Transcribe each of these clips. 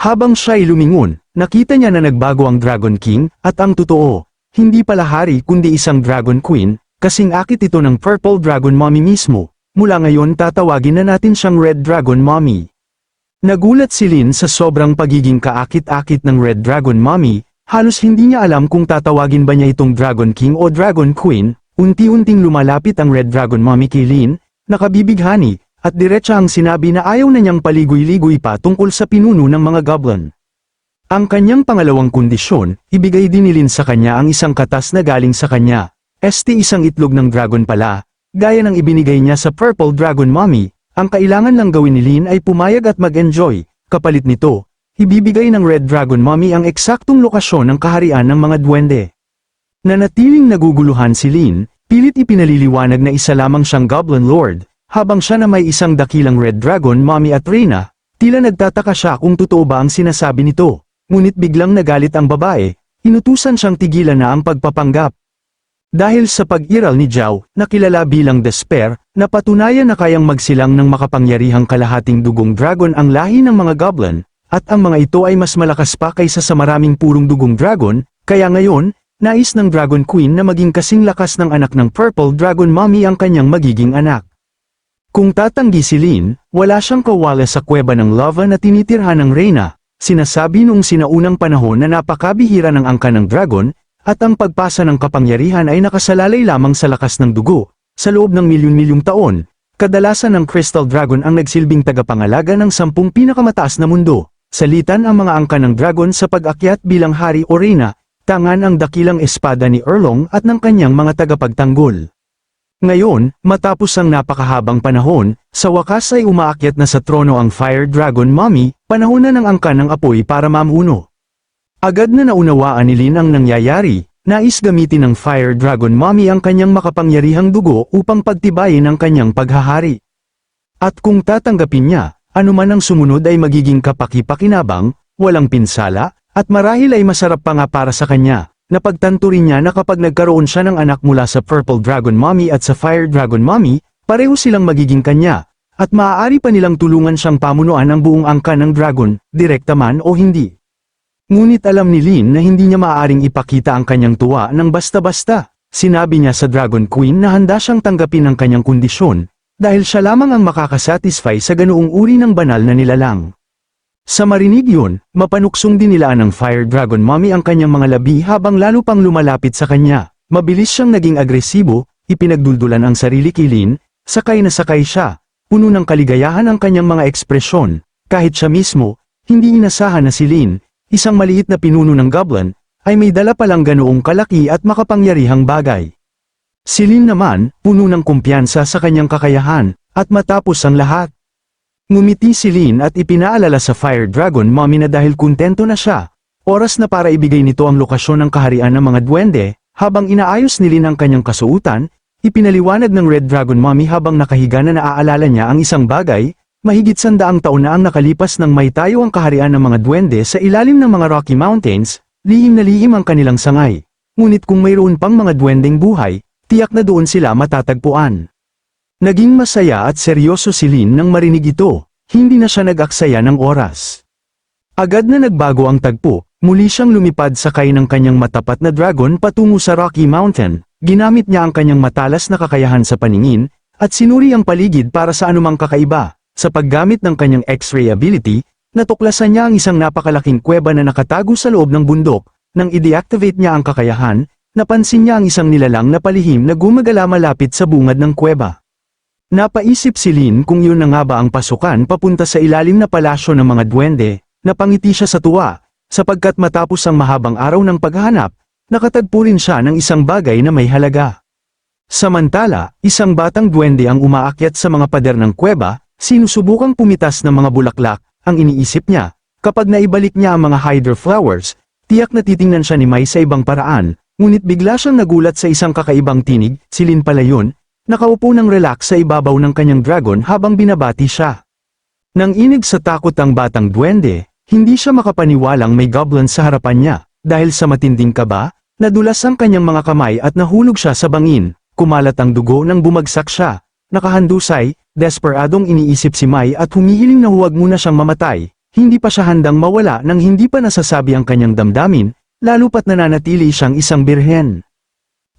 Habang siya'y lumingon, nakita niya na nagbago ang Dragon King, at ang totoo, hindi pala hari kundi isang Dragon Queen, kasing akit ito ng Purple Dragon Mommy mismo. Mula ngayon tatawagin na natin siyang Red Dragon Mommy. Nagulat si Lin sa sobrang pagiging kaakit-akit ng Red Dragon Mommy, halos hindi niya alam kung tatawagin ba niya itong Dragon King o Dragon Queen, unti-unting lumalapit ang Red Dragon Mommy kay Lin, nakabibighani, at diretsa ang sinabi na ayaw na niyang paligoy-ligoy pa tungkol sa pinuno ng mga goblin. Ang kanyang pangalawang kondisyon, ibigay din ni Lin sa kanya ang isang katas na galing sa kanya. Este isang itlog ng dragon pala, gaya ng ibinigay niya sa Purple Dragon Mommy, ang kailangan lang gawin ni Lin ay pumayag at mag-enjoy, kapalit nito, ibibigay ng Red Dragon Mommy ang eksaktong lokasyon ng kaharian ng mga duwende. Nanatiling naguguluhan si Lin, pilit ipinaliliwanag na isa lamang siyang Goblin Lord, habang siya na may isang dakilang Red Dragon Mommy at Reyna, tila nagtataka siya kung totoo ba ang sinasabi nito, ngunit biglang nagalit ang babae, inutusan siyang tigilan na ang pagpapanggap. Dahil sa pag-iral ni Zhao, na kilala bilang Despair, napatunayan na kayang magsilang ng makapangyarihang kalahating dugong dragon ang lahi ng mga goblin, at ang mga ito ay mas malakas pa kaysa sa maraming purong dugong dragon, kaya ngayon, nais ng Dragon Queen na maging kasing lakas ng anak ng Purple Dragon Mommy ang kanyang magiging anak. Kung tatanggi si Lin, wala siyang kawala sa kuweba ng lava na tinitirhan ng Reyna, sinasabi noong sinaunang panahon na napakabihira ng angka ng dragon, at ang pagpasa ng kapangyarihan ay nakasalalay lamang sa lakas ng dugo, sa loob ng milyon-milyong taon, kadalasan ng Crystal Dragon ang nagsilbing tagapangalaga ng sampung pinakamataas na mundo, salitan ang mga angka ng dragon sa pag-akyat bilang hari o reyna, tangan ang dakilang espada ni Erlong at ng kanyang mga tagapagtanggol. Ngayon, matapos ang napakahabang panahon, sa wakas ay umaakyat na sa trono ang Fire Dragon Mommy, panahon na ng angka ng apoy para mamuno. Agad na naunawaan ni Lin ang nangyayari, nais gamitin ng Fire Dragon Mommy ang kanyang makapangyarihang dugo upang pagtibayin ang kanyang paghahari. At kung tatanggapin niya, anuman ang sumunod ay magiging kapaki-pakinabang, walang pinsala, at marahil ay masarap pa nga para sa kanya. Napagtanto rin niya na kapag nagkaroon siya ng anak mula sa Purple Dragon Mommy at sa Fire Dragon Mommy, pareho silang magiging kanya, at maaari pa nilang tulungan siyang pamunuan ang buong angka ng dragon, direkta man o hindi. Ngunit alam ni Lin na hindi niya maaaring ipakita ang kanyang tuwa ng basta-basta. Sinabi niya sa Dragon Queen na handa siyang tanggapin ang kanyang kondisyon, dahil siya lamang ang makakasatisfy sa ganoong uri ng banal na nilalang. Sa marinig yun, mapanuksong din nilaan ng Fire Dragon Mommy ang kanyang mga labi habang lalo pang lumalapit sa kanya. Mabilis siyang naging agresibo, ipinagduldulan ang sarili kilin, sakay na sakay siya, puno ng kaligayahan ang kanyang mga ekspresyon, kahit siya mismo, hindi inasahan na si Lin, isang maliit na pinuno ng goblin, ay may dala palang ganoong kalaki at makapangyarihang bagay. Si Lin naman, puno ng kumpiyansa sa kanyang kakayahan, at matapos ang lahat, Ngumiti si Lin at ipinaalala sa Fire Dragon Mommy na dahil kuntento na siya, oras na para ibigay nito ang lokasyon ng kaharian ng mga duwende, habang inaayos ni Lin ang kanyang kasuutan, ipinaliwanag ng Red Dragon Mommy habang nakahiga na naaalala niya ang isang bagay, mahigit sandaang taon na ang nakalipas nang may tayo ang kaharian ng mga duwende sa ilalim ng mga Rocky Mountains, lihim na lihim ang kanilang sangay. Ngunit kung mayroon pang mga duwendeng buhay, tiyak na doon sila matatagpuan. Naging masaya at seryoso si Lin nang marinig ito, hindi na siya nag-aksaya ng oras. Agad na nagbago ang tagpo, muli siyang lumipad sakay ng kanyang matapat na dragon patungo sa Rocky Mountain, ginamit niya ang kanyang matalas na kakayahan sa paningin, at sinuri ang paligid para sa anumang kakaiba. Sa paggamit ng kanyang X-ray ability, natuklasan niya ang isang napakalaking kuweba na nakatago sa loob ng bundok, nang i-deactivate niya ang kakayahan, napansin niya ang isang nilalang na palihim na gumagala malapit sa bungad ng kuweba. Napaisip si Lin kung yun na nga ba ang pasukan papunta sa ilalim na palasyo ng mga duwende, napangiti siya sa tuwa, sapagkat matapos ang mahabang araw ng paghahanap, nakatagpo rin siya ng isang bagay na may halaga. Samantala, isang batang duwende ang umaakyat sa mga pader ng kuweba, sinusubukang pumitas ng mga bulaklak, ang iniisip niya. Kapag naibalik niya ang mga Hydra flowers, tiyak na titingnan siya ni Mai sa ibang paraan, ngunit bigla siyang nagulat sa isang kakaibang tinig, silin pala yun, nakaupo ng relax sa ibabaw ng kanyang dragon habang binabati siya. Nang inig sa takot ang batang duwende, hindi siya makapaniwalang may goblin sa harapan niya, dahil sa matinding kaba, nadulas ang kanyang mga kamay at nahulog siya sa bangin, kumalat ang dugo nang bumagsak siya. Nakahandusay, desperadong iniisip si Mai at humihiling na huwag muna siyang mamatay, hindi pa siya handang mawala nang hindi pa nasasabi ang kanyang damdamin, lalo pat nananatili siyang isang birhen.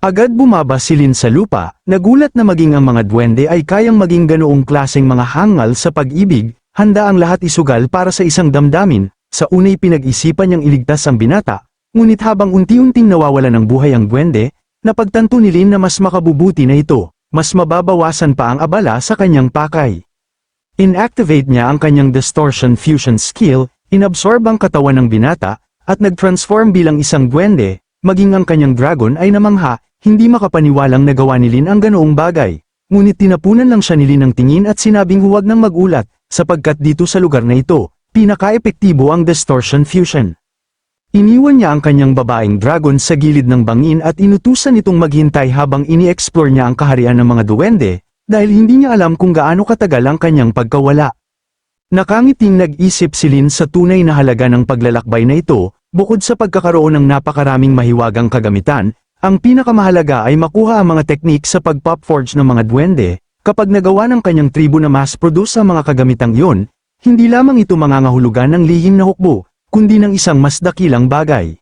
Agad bumaba si Lin sa lupa, nagulat na maging ang mga duwende ay kayang maging ganoong klaseng mga hangal sa pag-ibig, handa ang lahat isugal para sa isang damdamin, sa unay pinag-isipan niyang iligtas ang binata, ngunit habang unti-unting nawawala ng buhay ang duwende, napagtanto ni Lin na mas makabubuti na ito, mas mababawasan pa ang abala sa kanyang pakay. Inactivate niya ang kanyang distortion fusion skill, inabsorb ang katawan ng binata, at nag-transform bilang isang duwende, maging ang kanyang dragon ay namangha, hindi makapaniwalang nagawa ni Lin ang ganoong bagay. Ngunit tinapunan lang siya ni Lin ng tingin at sinabing huwag nang magulat, sapagkat dito sa lugar na ito, pinaka-epektibo ang distortion fusion. Iniwan niya ang kanyang babaeng dragon sa gilid ng bangin at inutusan itong maghintay habang ini-explore niya ang kaharian ng mga duwende, dahil hindi niya alam kung gaano katagal ang kanyang pagkawala. Nakangiting nag-isip si Lin sa tunay na halaga ng paglalakbay na ito, bukod sa pagkakaroon ng napakaraming mahiwagang kagamitan, ang pinakamahalaga ay makuha ang mga teknik sa pag-pop forge ng mga duwende, kapag nagawa ng kanyang tribo na mass-produce ang mga kagamitang iyon, hindi lamang ito mangangahulugan ng lihim na hukbo, kundi ng isang mas dakilang bagay.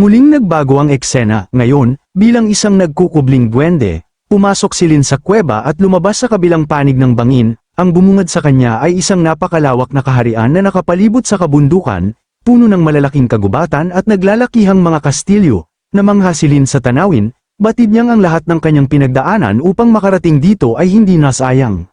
Muling nagbago ang eksena, ngayon, bilang isang nagkukubling duwende, pumasok si Lin sa kuweba at lumabas sa kabilang panig ng bangin, ang bumungad sa kanya ay isang napakalawak na kaharian na nakapalibot sa kabundukan, puno ng malalaking kagubatan at naglalakihang mga kastilyo, na manghasilin sa tanawin, batid niyang ang lahat ng kanyang pinagdaanan upang makarating dito ay hindi nasayang.